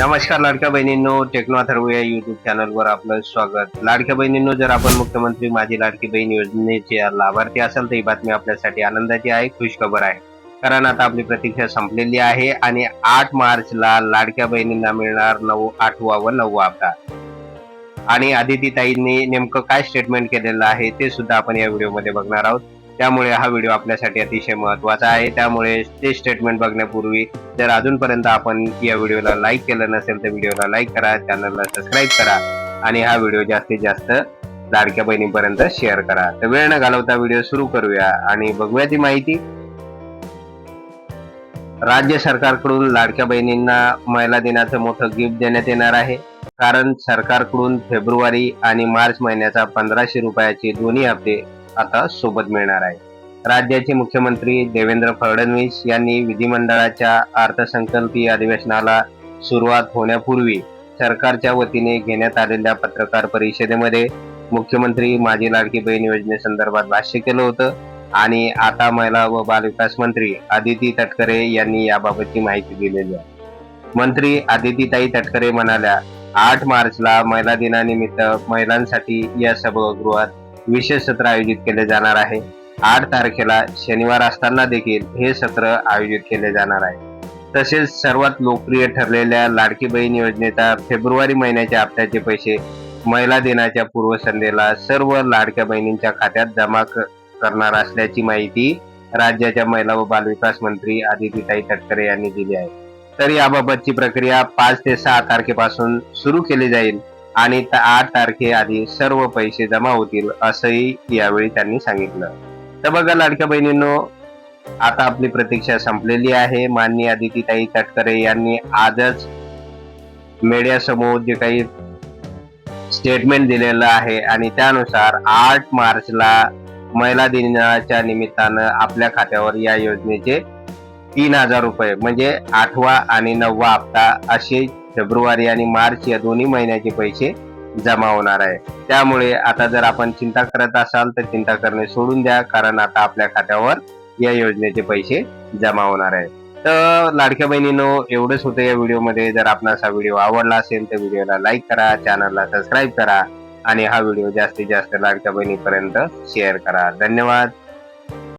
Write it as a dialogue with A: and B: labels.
A: नमस्कार लाडक्या बहिणींनो टेक्नो अथर्व या युट्यूब चॅनलवर आपलं स्वागत. लाडक्या बहिणींनो जर आपण मुख्यमंत्री माझी लाडकी बहीण योजनेचे लाभार्थी असाल तर ही बातमी आपल्यासाठी आनंदाची आहे खुशखबर आहे. कारण आता आपली प्रतीक्षा संपलेली आहे आणि आठ मार्चला लाडक्या बहिणींना मिळणार नऊ आठवा व नववा हप्ता. आणि आदिती ताईंनी नेमकं काय स्टेटमेंट केलेलं आहे ते सुद्धा आपण या व्हिडिओमध्ये बघणार आहोत. त्यामुळे हा व्हिडिओ आपल्यासाठी अतिशय महत्त्वाचा आहे. त्यामुळे ते स्टेटमेंट बघण्यापूर्वी जर अजूनपर्यंत आपण या व्हिडिओला लाईक केलं नसेल तर व्हिडिओला लाईक करा चॅनलला सबस्क्राईब करा आणि हा व्हिडिओ जास्तीत जास्त लाडक्या बहिणीपर्यंत शेअर करा. तर वेळ न घालवता व्हिडिओ सुरू करूया आणि बघूया ती माहिती. राज्य सरकारकडून लाडक्या बहिणींना महिला दिनाचं मोठं गिफ्ट देण्यात येणार आहे. कारण सरकारकडून फेब्रुवारी आणि मार्च महिन्याचा पंधराशे रुपयाचे दोन्ही हप्ते आता सोबत मिळणार आहे. राज्याचे मुख्यमंत्री देवेंद्र फडणवीस यांनी विधिमंडळाच्या अर्थसंकल्पीय अधिवेशनाला सुरुवात होण्यापूर्वी सरकारच्या वतीने घेण्यात आलेल्या पत्रकार परिषदेमध्ये मुख्यमंत्री माझी लाडकी बहीण योजनेसंदर्भात भाष्य केलं होतं आणि आता महिला व बालविकास मंत्री आदिती तटकरे यांनी याबाबतची माहिती दिलेली आहे. मंत्री आदितीताई तटकरे म्हणाल्या आठ मार्चला महिला दिनानिमित्त महिलांसाठी या सभागृहात विशेष सत्र आयोजित केले जाणार आहे. आठ तारखेला शनिवार असताना देखील हे सत्र आयोजित केले जाणार आहे. तसेच सर्वात लोकप्रिय ठरलेल्या लाडकी बहीण योजनेचा फेब्रुवारी महिन्याच्या हप्त्याचे पैसे महिला दिनाच्या पूर्वसंध्येला सर्व लाडक्या बहिणींच्या खात्यात जमा करणार असल्याची माहिती राज्याच्या महिला व बालविकास मंत्री आदितीताई तटकरे यांनी दिली आहे. तर याबाबतची प्रक्रिया पाच ते सहा तारखेपासून सुरू केली जाईल. आणि आठ तारखेआधी सर्व पैसे जमा होतील असंही यावेळी त्यांनी सांगितलं. तर बघा लाडक्या बहिणींनो आता आपली प्रतीक्षा संपलेली आहे. माननीय आदितीताई तटकरे यांनी आजच मीडियासमोर जे काही स्टेटमेंट दिलेलं आहे आणि त्यानुसार आठ मार्चला महिला दिनाच्या निमित्तानं आपल्या खात्यावर या योजनेचे तीन हजार रुपये म्हणजे आठवा आणि नववा हप्ता असे फेब्रुवारी आणि मार्च या दोन्ही महिन्याचे पैसे जमा होणार आहे. त्यामुळे आता जर आपण चिंता करत असाल तर चिंता करणे सोडून द्या कारण आता आपल्या खात्यावर या योजनेचे पैसे जमा होणार आहे. तर लाडक्या बहिणीनो एवढंच होतं या व्हिडिओमध्ये. जर आपणास हा व्हिडिओ आवडला असेल तर व्हिडिओला लाईक करा चॅनलला सबस्क्राईब करा आणि हा व्हिडिओ जास्तीत जास्त लाडक्या बहिणीपर्यंत शेअर करा. धन्यवाद.